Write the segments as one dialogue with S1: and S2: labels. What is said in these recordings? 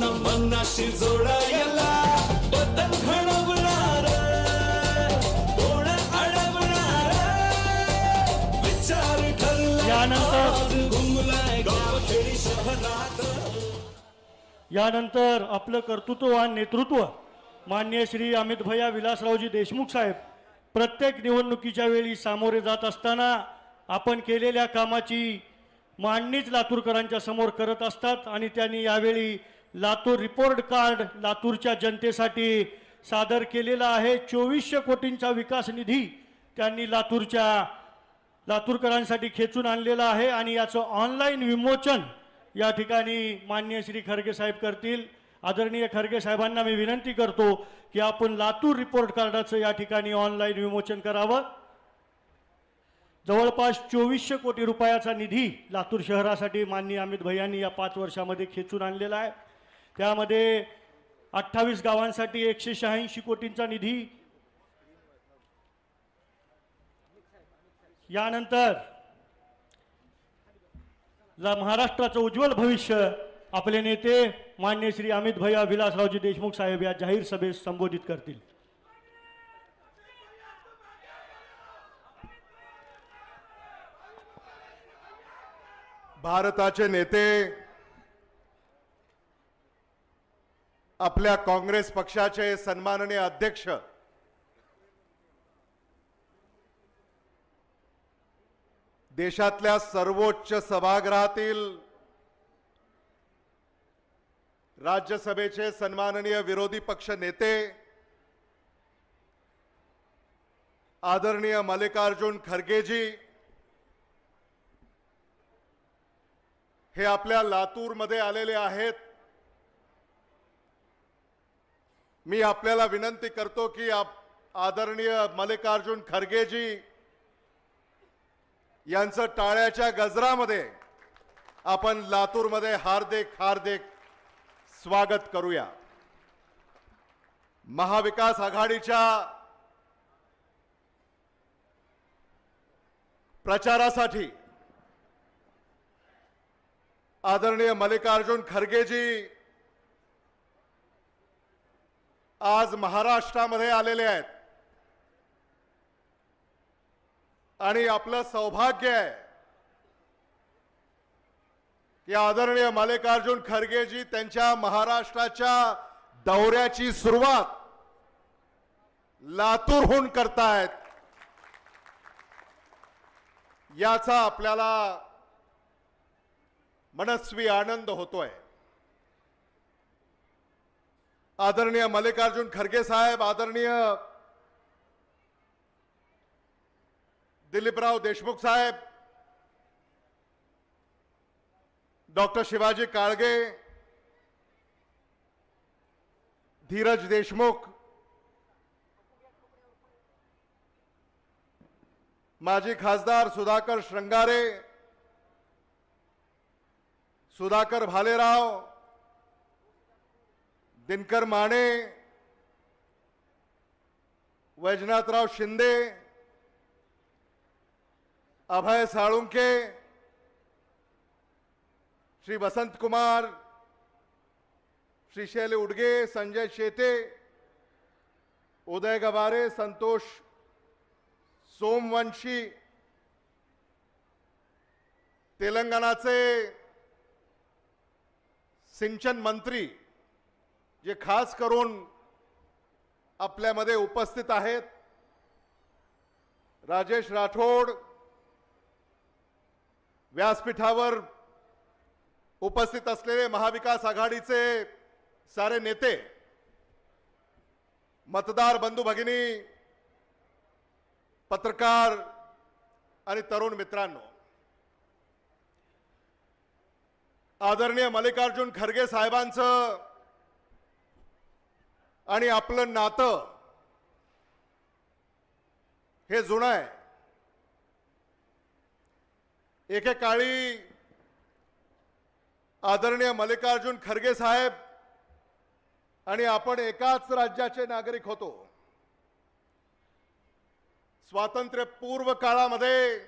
S1: मन मनाशी जोडायला बदल घडवणार कोण अडवणार विचार ठरला
S2: यानंतर-
S1: आज घुमलाय गावखेडी शहरात.
S2: यानंतर आपलं कर्तृत्ववान नेतृत्व मान्य श्री अमित भैया विलासरावजी देशमुख साहेब प्रत्येक निवडणुकीच्या वेळी सामोरे जात असताना आपण केलेल्या कामाची मांडणीच लातूरकरांच्या समोर करत असतात आणि त्यांनी यावेळी लातूर रिपोर्ट कार्ड लातूरच्या जनतेसाठी सादर केलेला आहे. चोवीसशे कोटींचा विकास निधी त्यांनी लातूरच्या लातूरकरांसाठी खेचून आणलेला आहे आणि याचं ऑनलाईन विमोचन या ठिकाणी मान्य श्री खरगे साहेब करतील. आदरणीय खरगे साहेबांना मी विनंती करतो की आपण लातूर रिपोर्ट कार्डाचं या ठिकाणी ऑनलाईन विमोचन करावं. जवळपास चोवीसशे कोटी रुपयाचा निधी लातूर शहरासाठी माननीय अमित भैयांनी या पाच वर्षामध्ये खेचून आणलेला आहे. त्यामध्ये अठ्ठावीस गावांसाठी एकशे शहाऐंशी कोटींचा निधी. यानंतर ला महाराष्ट्राचं उज्ज्वल भविष्य आपले नेते मान्य श्री अमित भैया विलासरावजी देशमुख साहेब या जाहीर सभेस संबोधित करतील.
S3: भारताचे नेते आपल्या काँग्रेस पक्षाचे सन्माननीय अध्यक्ष. देशातल्या सर्वोच्च सभागृहातील राज्यसभेचे सन्माननीय विरोधी पक्ष नेते आदरणीय मल्लिकार्जुन खरगेजी हे आपल्या लातूरमध्ये आलेले आहेत. मी आपल्याला विनंती करतो की आप आदरणीय मल्लिकार्जुन खरगेजी यांचं टाळ्याच्या गजरामध्ये आपण लातूरमध्ये हार्दिक हार्दिक स्वागत करूया. महाविकास आघाडीच्या प्रचारासाठी आदरणीय मल्लिकार्जुन खरगेजी आज महाराष्ट्रामध्ये आलेले आहेत. आणि आपलं सौभाग्य आहे. की आदरणीय मल्लिकार्जुन खरगेजी त्यांच्या महाराष्ट्राच्या दौऱ्याची सुरुवात लातूरहून करतायत. याचा आपल्याला मनस्वी आनंद होतोय. आदरणीय मल्लिकार्जुन खरगे साहेब, आदरणीय दिलीपराव देशमुख साहेब, डॉक्टर शिवाजी काळगे धीरज देशमुख, माजी खासदार सुधाकर श्रृंगारे, सुधाकर भालेराव दिनकर माने वैजनाथराव शिंदे अभय साळुंके श्री वसंत कुमार श्री शैल उडगे संजय शेते उदय गवारे संतोष सोमवंशी तेलंगणाचे सिंचन मंत्री जे खास करून आपल्यामध्ये उपस्थित आहेत राजेश राठोड व्यासपीठावर उपस्थित असलेले महाविकास आघाडीचे सारे नेते मतदार बंधू भगिनी पत्रकार आणि तरुण मित्रांनो आदरणीय मल्लिकार्जुन खरगे साहेबांचं आणि आपलं नातं हे जुनं आहे. एकेकाळी आदरणीय मल्लिकार्जुन खरगे साहेब आणि आपण एकाच राज्याचे नागरिक होतो. स्वातंत्र्यपूर्व काळामध्ये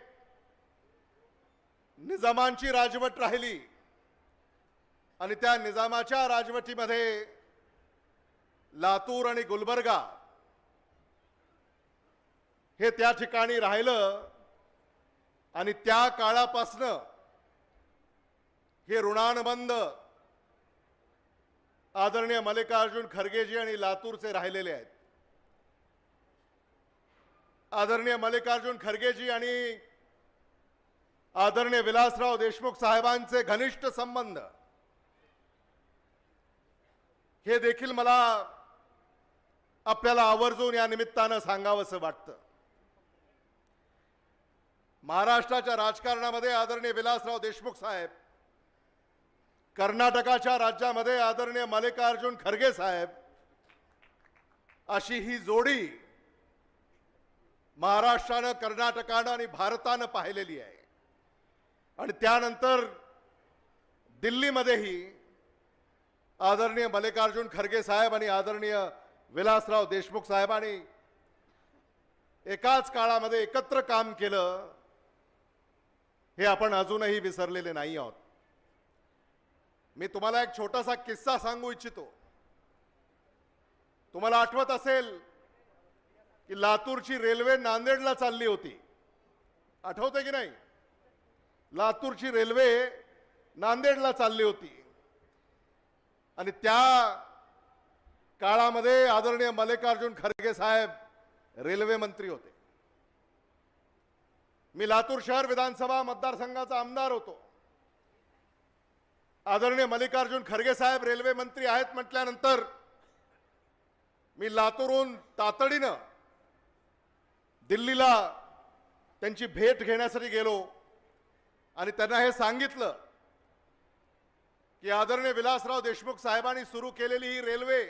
S3: निजामांची राजवट राहिली आणि त्या निजामाच्या राजवटीमध्ये लातूर आणि गुलबर्गा हे त्या ठिकाणी राहिलं आणि त्या काळापासनं हे ऋणानुबंध आदरणीय मल्लिकार्जुन खरगेजी आणि लातूरचे राहिलेले आहेत. आदरणीय मल्लिकार्जुन खरगेजी आणि आदरणीय विलासराव देशमुख साहेबांचे घनिष्ठ संबंध हे देखील मला आपल्याला आवर्जून या निमित्तानं सांगावंसं वाटतं. महाराष्ट्राच्या राजकारणामध्ये आदरणीय विलासराव देशमुख साहेब कर्नाटकाच्या राज्यामध्ये आदरणीय मल्लिकार्जुन खरगे साहेब अशी ही जोडी महाराष्ट्रानं कर्नाटकानं आणि भारतानं पाहिलेली आहे. आणि त्यानंतर दिल्लीमध्येही आदरणीय मल्लिकार्जुन खरगे साहेब आणि आदरणीय विलासराव देशमुख साहेबांनी एकाच काळामध्ये एकत्र काम केलं हे आपण अजूनही विसरलेले नाही आहोत. मी तुम्हाला एक छोटासा किस्सा सांगू इच्छितो. तुम्हाला आठवत असेल की लातूरची रेल्वे नांदेडला चालली होती. आठवते की नाही? लातूरची रेल्वे नांदेडला चालली होती. आणि त्या काळामध्ये आदरणीय मल्लिकार्जुन खरगे साहेब रेल्वे मंत्री होते. मी लातूर शहर विधानसभा मतदारसंघाचा आमदार होतो. आदरणीय मल्लिकार्जुन खरगे साहेब रेल्वे मंत्री आहेत म्हटल्यानंतर मी लातूरहून तातडीनं दिल्लीला त्यांची भेट घेण्यासाठी गेलो आणि त्यांना हे सांगितलं की आदरणीय विलासराव देशमुख साहेबांनी सुरू केलेली ही रेल्वे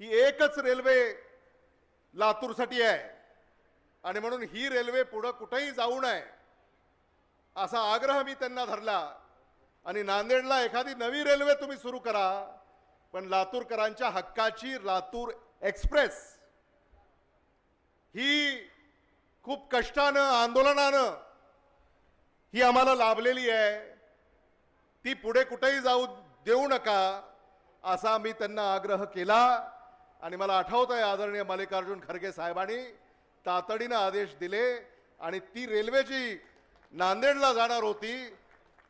S3: ही एकच रेल्वे लातूरसाठी आहे. आणि म्हणून ही रेल्वे पुढं कुठेही जाऊ नये असा आग्रह मी त्यांना धरला. आणि नांदेडला एखादी नवी रेल्वे तुम्ही सुरू करा पण लातूरकरांच्या हक्काची लातूर एक्सप्रेस. ही खूप कष्टानं आंदोलनानं ही आम्हाला लाभलेली आहे. ती पुढे कुठेही जाऊ देऊ नका असा मी त्यांना आग्रह केला. आणि मला आठवत आहे आदरणीय मल्लिकार्जुन खरगे साहेबांनी तातडीनं आदेश दिले आणि ती रेल्वे जी नांदेडला जाणार होती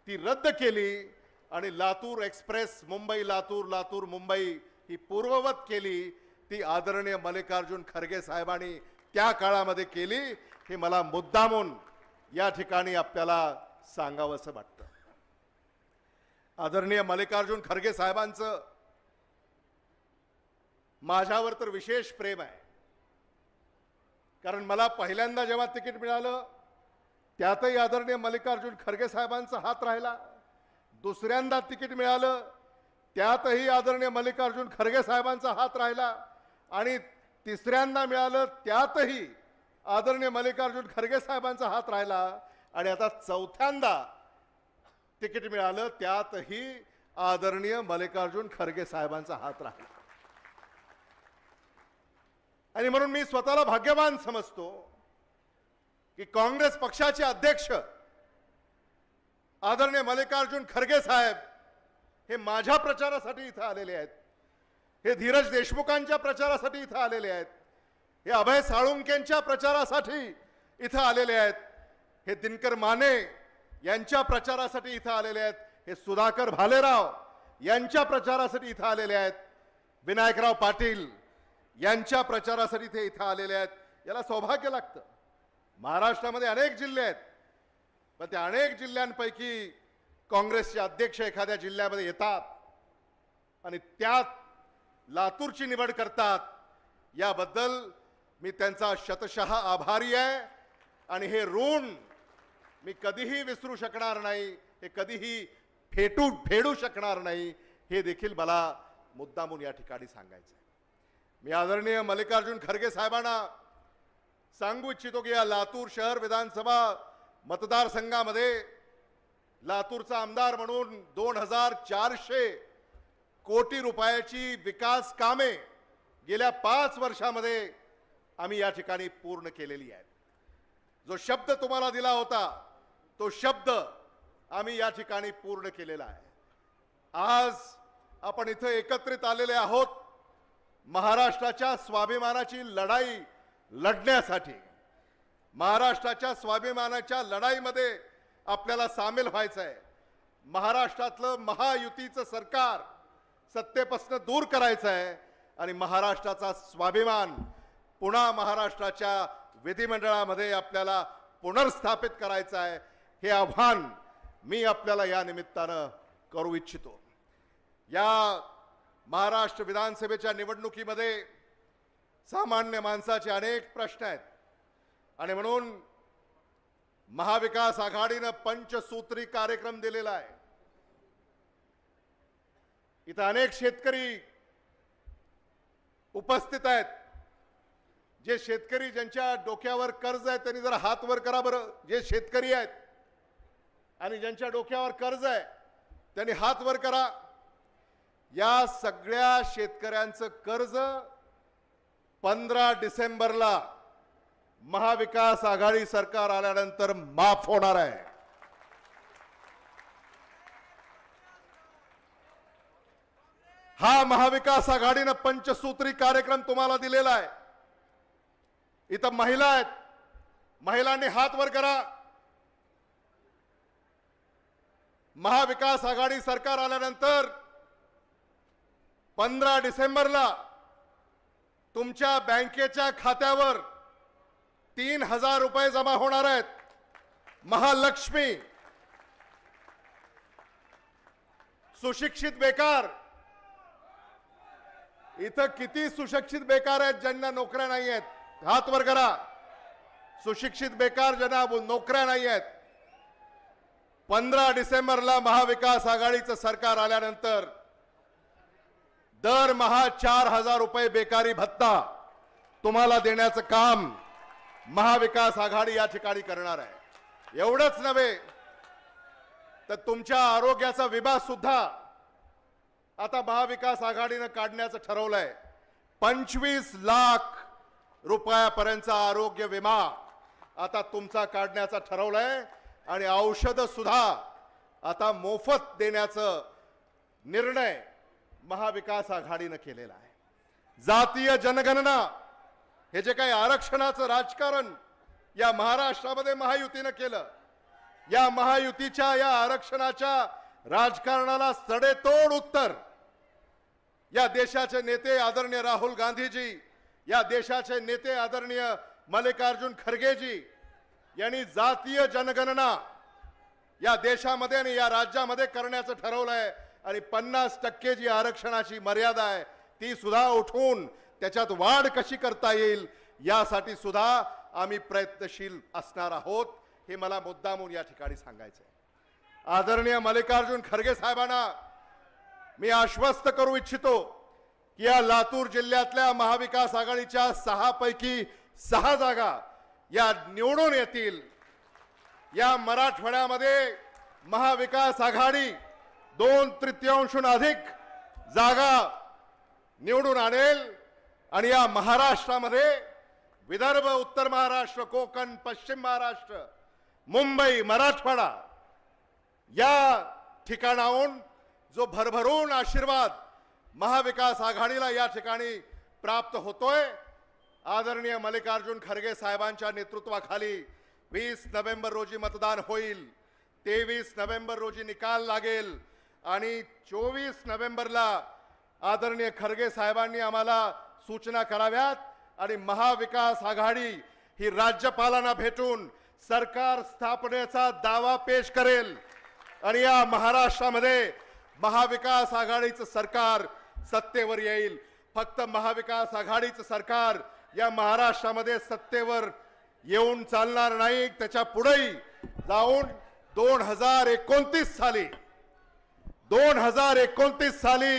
S3: ती रद्द केली आणि लातूर एक्सप्रेस मुंबई लातूर लातूर मुंबई ही पूर्ववत केली. ती आदरणीय मल्लिकार्जुन खरगे साहेबांनी त्या काळामध्ये केली. हे मला मुद्दामून या ठिकाणी आपल्याला सांगावंसं वाटतं. आदरणीय मल्लिकार्जुन खरगे साहेबांचं माझ्यावर तर विशेष प्रेम आहे. कारण मला पहिल्यांदा जेव्हा तिकीट मिळालं त्यातही आदरणीय मल्लिकार्जुन खरगे साहेबांचा हात राहिला. दुसऱ्यांदा तिकीट मिळालं त्यातही आदरणीय मल्लिकार्जुन खरगे साहेबांचा हात राहिला. आणि तिसऱ्यांदा मिळालं त्यातही आदरणीय मल्लिकार्जुन खरगे साहेबांचा हात राहिला. आणि आता चौथ्यांदा तिकीट मिळालं त्यातही आदरणीय मल्लिकार्जुन खरगे साहेबांचा हात राहिला. आणि म्हणून मी स्वतःला भाग्यवान समजतो की काँग्रेस पक्षाचे अध्यक्ष आदरणीय मल्लिकार्जुन खरगे साहेब हे माझ्या प्रचारासाठी इथं आलेले आहेत. हे धीरज देशमुखांच्या प्रचारासाठी इथं आलेले आहेत. हे अभय साळुंकेंच्या प्रचारासाठी इथं आलेले आहेत. हे दिनकर माने यांच्या प्रचारासाठी इथं आलेले आहेत. हे सुधाकर भालेराव यांच्या प्रचारासाठी इथं आलेले आहेत. विनायकराव पाटील यांच्या प्रचारासाठी ते इथं आलेले आहेत. याला सौभाग्य लागतं. महाराष्ट्रामध्ये अनेक जिल्हे आहेत. पण त्या अनेक जिल्ह्यांपैकी काँग्रेसचे अध्यक्ष एखाद्या जिल्ह्यामध्ये येतात आणि त्यात लातूरची निवड करतात. याबद्दल मी त्यांचा शतशः आभारी आहे आणि हे ऋण मी कधीही विसरू शकणार नाही हे कधीही फेटू फेडू शकणार नाही हे देखील मला मुद्दामून या ठिकाणी सांगायचं आहे मी आदरणीय मल्लिकार्जुन खरगे साहेबांना सांगू इच्छितो की या लातूर शहर विधानसभा मतदारसंघामध्ये लातूरचा आमदार म्हणून दोन हजार चारशे कोटी रुपयाची विकास कामे गेल्या पाच वर्षामध्ये आम्ही या ठिकाणी पूर्ण केलेली आहेत. जो शब्द तुम्हाला दिला होता तो शब्द आम्ही या ठिकाणी पूर्ण केलेला आहे. आज आपण इथं एकत्रित आलेले आहोत. महाराष्ट्राच्या स्वाभिमानाची लढाई लढण्यासाठी महाराष्ट्राच्या स्वाभिमानाच्या लढाईमध्ये आपल्याला सामील व्हायचं आहे महाराष्ट्रातलं महायुतीचं सरकार सत्तेपासून दूर करायचं आहे आणि महाराष्ट्राचा स्वाभिमान पुन्हा महाराष्ट्राच्या विधिमंडळामध्ये आपल्याला पुनर्स्थापित करायचं आहे हे आव्हान मी आपल्याला या निमित्तानं करू इच्छितो. या महाराष्ट्र विधानसभेच्या निवडणुकीमध्ये सामान्य माणसाचे अनेक प्रश्न आहेत. आणि म्हणून महाविकास आघाडीनं पंचसूत्री कार्यक्रम दिलेला आहे. इथं अनेक शेतकरी उपस्थित आहेत. जे शेतकरी ज्यांच्या डोक्यावर कर्ज आहे त्यांनी जरा हात वर करा बरं. जे शेतकरी आहेत आणि ज्यांच्या डोक्यावर कर्ज आहे त्यांनी हात वर करा. या सगळ्या शेतकऱ्यांचं कर्ज पंधरा डिसेंबरला महाविकास आघाडी सरकार आल्यानंतर माफ होणार आहे. हा महाविकास आघाडीनं पंचसूत्री कार्यक्रम तुम्हाला दिलेला आहे. इथं महिला आहेत. महिलांनी हात वर करा. महाविकास आघाडी सरकार आल्यानंतर पंधरा डिसेंबरला तुमच्या बँकेच्या खात्यावर तीन हजार रुपये जमा होणार आहेत. महालक्ष्मी. सुशिक्षित बेकार. इथं किती सुशिक्षित बेकार आहेत ज्यांना नोकऱ्या नाही आहेत. हात वर करा. सुशिक्षित बेकार ज्यांना नोकऱ्या नाही आहेत. पंधरा डिसेंबरला महाविकास आघाडीचं सरकार आल्यानंतर दरमहा चार हजार रुपये बेकारी भत्ता तुम्हाला देण्याचं काम महाविकास आघाडी या ठिकाणी करणार आहे. एवढंच नव्हे तर तुमच्या आरोग्याचा विभाग सुद्धा आता महाविकास आघाडीनं काढण्याचं ठरवलंय. पंचवीस लाख रुपयापर्यंतचा आरोग्य विमा आता तुमचा काढण्याचा ठरवलंय आणि औषधं सुद्धा आता मोफत देण्याचं निर्णय महाविकास आघाडीनं केलेला आहे. जातीय जनगणना हे जे काही आरक्षणाचं राजकारण या महाराष्ट्रामध्ये महायुतीनं केलं या महायुतीच्या या आरक्षणाच्या राजकारणाला सडेतोड उत्तर. या देशाचे नेते आदरणीय राहुल गांधीजी या देशाचे नेते आदरणीय मल्लिकार्जुन खरगेजी यांनी जातीय जनगणना या देशामध्ये आणि या राज्यामध्ये करण्याचं ठरवलंय. आणि पन्नास टक्के जी आरक्षणाची मर्यादा आहे ती सुद्धा उठवून त्याच्यात वाढ कशी करता येईल यासाठी सुद्धा आम्ही प्रयत्नशील असणार आहोत हे मला मुद्दामून या ठिकाणी सांगायचं आहे आदरणीय मल्लिकार्जुन खरगे साहेबांना मी आश्वस्त करू इच्छितो की या लातूर जिल्ह्यातल्या महाविकास आघाडीच्या सहापैकी सहा जागा या निवडून येतील. या मराठवाड्यामध्ये महाविकास आघाडी दोन तृतीयांशून अधिक जागा निवडून आणेल. आणि या महाराष्ट्रामध्ये विदर्भ उत्तर महाराष्ट्र कोकण पश्चिम महाराष्ट्र मुंबई मराठवाडा या ठिकाणाहून जो भरभरून आशीर्वाद महाविकास आघाडीला या ठिकाणी प्राप्त होतोय आदरणीय मल्लिकार्जुन खरगे साहेबांच्या नेतृत्वाखाली वीस नोव्हेंबर रोजी मतदान होईल. तेवीस नोव्हेंबर रोजी निकाल लागेल. आणि चोवीस नोव्हेंबरला आदरणीय खरगे साहेबांनी आम्हाला सूचना कराव्यात आणि महाविकास आघाडी ही राज्यपालांना भेटून सरकार स्थापनेचा दावा पेश करेल. आणि या महाराष्ट्रामध्ये महाविकास आघाडीचं सरकार सत्तेवर येईल. फक्त महाविकास आघाडीचं सरकार या महाराष्ट्रामध्ये सत्तेवर येऊन चालणार नाही. त्याच्या पुढेही जाऊन दोन हजार एकोणतीस साली दोन हजार एकोणतीस साली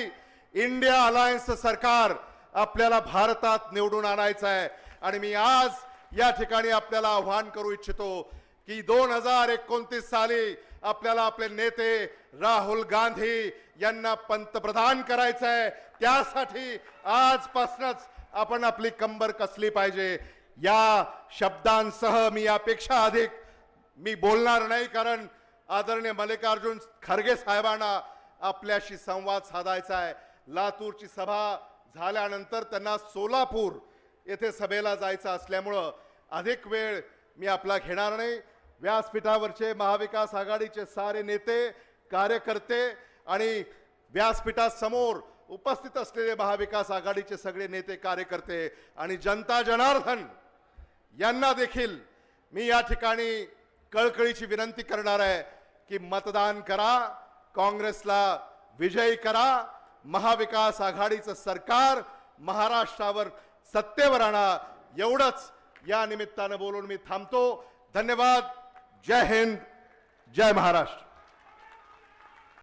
S3: इंडिया अलायन्स सरकार आपल्याला भारतात निवडून आणायचं आहे. आणि मी आज या ठिकाणी आपल्याला आव्हान करू इच्छितो की दोन हजार एकोणतीस साली आपल्याला आपले नेते राहुल गांधी यांना पंतप्रधान करायचं आहे. त्यासाठी आजपासूनच आपण आपली कंबर कसली पाहिजे. या शब्दांसह मी यापेक्षा अधिक मी बोलणार नाही कारण आदरणीय मल्लिकार्जुन खरगे साहेबांना आपल्याशी संवाद साधायचा आहे. लातूरची सभा झाल्यानंतर त्यांना सोलापूर येथे सभेला जायचं असल्यामुळं अधिक वेळ मी आपला घेणार नाही. व्यासपीठावरचे महाविकास आघाडीचे सारे नेते कार्यकर्ते आणि व्यासपीठासमोर उपस्थित असलेले महाविकास आघाडीचे सगळे नेते कार्यकर्ते आणि जनता जनार्दन यांना देखील मी या ठिकाणी कळकळीची विनंती करणार आहे की मतदान करा. काँग्रेसला विजयी करा. महाविकास आघाडीचं सरकार महाराष्ट्रावर सत्तेवर आणा. एवढंच या निमित्तानं बोलून मी थांबतो. धन्यवाद. जय हिंद. जय महाराष्ट्र.